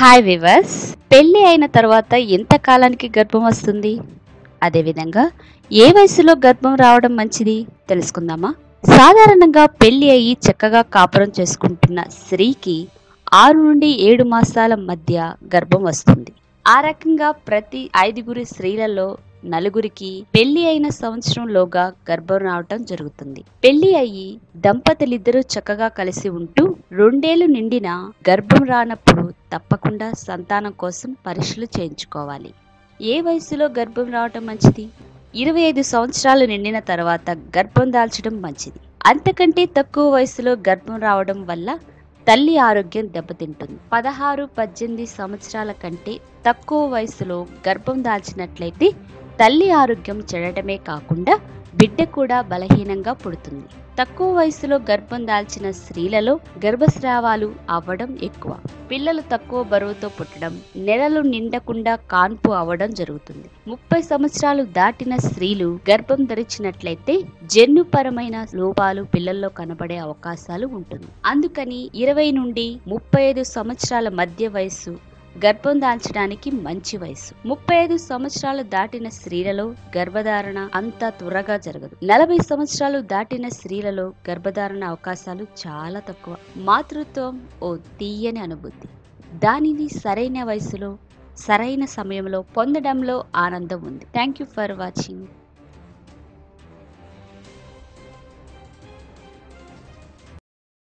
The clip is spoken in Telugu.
హాయ్ వివర్స్ పెళ్ళి అయిన తర్వాత ఎంత కాలానికి గర్భం వస్తుంది? అదేవిధంగా ఏ వయసులో గర్భం రావడం మంచిది? తెలుసుకుందామా? సాధారణంగా పెళ్ళి అయ్యి చక్కగా కాపురం చేసుకుంటున్న స్త్రీకి ఆరు నుండి ఏడు మాసాల మధ్య గర్భం వస్తుంది. ఆ రకంగా ప్రతి ఐదుగురి స్త్రీలలో నలుగురికి పెళ్ళి అయిన సంవత్సరంలోగా గర్భం రావటం జరుగుతుంది. పెళ్ళి అయ్యి దంపతులిద్దరూ చక్కగా కలిసి ఉంటూ రెండేళ్ళు నిండిన గర్భం రానప్పుడు తప్పకుండా సంతానం కోసం పరీక్షలు చేయించుకోవాలి. ఏ వయసులో గర్భం రావటం మంచిది? ఇరవై ఐదు సంవత్సరాలు నిండిన తర్వాత గర్భం దాల్చడం మంచిది. అంతకంటే తక్కువ వయసులో గర్భం రావడం వల్ల తల్లి ఆరోగ్యం దెబ్బతింటుంది. పదహారు పద్దెనిమిది సంవత్సరాల కంటే తక్కువ వయసులో గర్భం దాల్చినట్లయితే తల్లి ఆరోగ్యం చెడటమే కాకుండా బిడ్డ కూడా బలహీనంగా పుడుతుంది. తక్కువ వయసులో గర్భం దాల్చిన స్త్రీలలో గర్భస్రావాలు అవ్వడం ఎక్కువ. పిల్లలు తక్కువ బరువుతో పుట్టడం నెలలు నిండకుండా కాన్పు అవడం జరుగుతుంది. ముప్పై సంవత్సరాలు దాటిన స్త్రీలు గర్భం ధరించినట్లయితే జన్యుపరమైన లోపాలు పిల్లల్లో కనబడే అవకాశాలు ఉంటుంది. అందుకని ఇరవై నుండి ముప్పై ఐదు సంవత్సరాల మధ్య వయస్సు గర్భం దాల్చడానికి మంచి వయసు ముప్పై ఐదు సంవత్సరాలు దాటిన స్త్రీలలో గర్భధారణ అంత త్వరగా జరగదు. నలభై సంవత్సరాలు దాటిన స్త్రీలలో గర్భధారణ అవకాశాలు చాలా తక్కువ. మాతృత్వం ఓ తీయని అనుభూతి. దానిని సరైన వయసులో సరైన సమయంలో పొందడంలో ఆనందం ఉంది. Thank you for watching.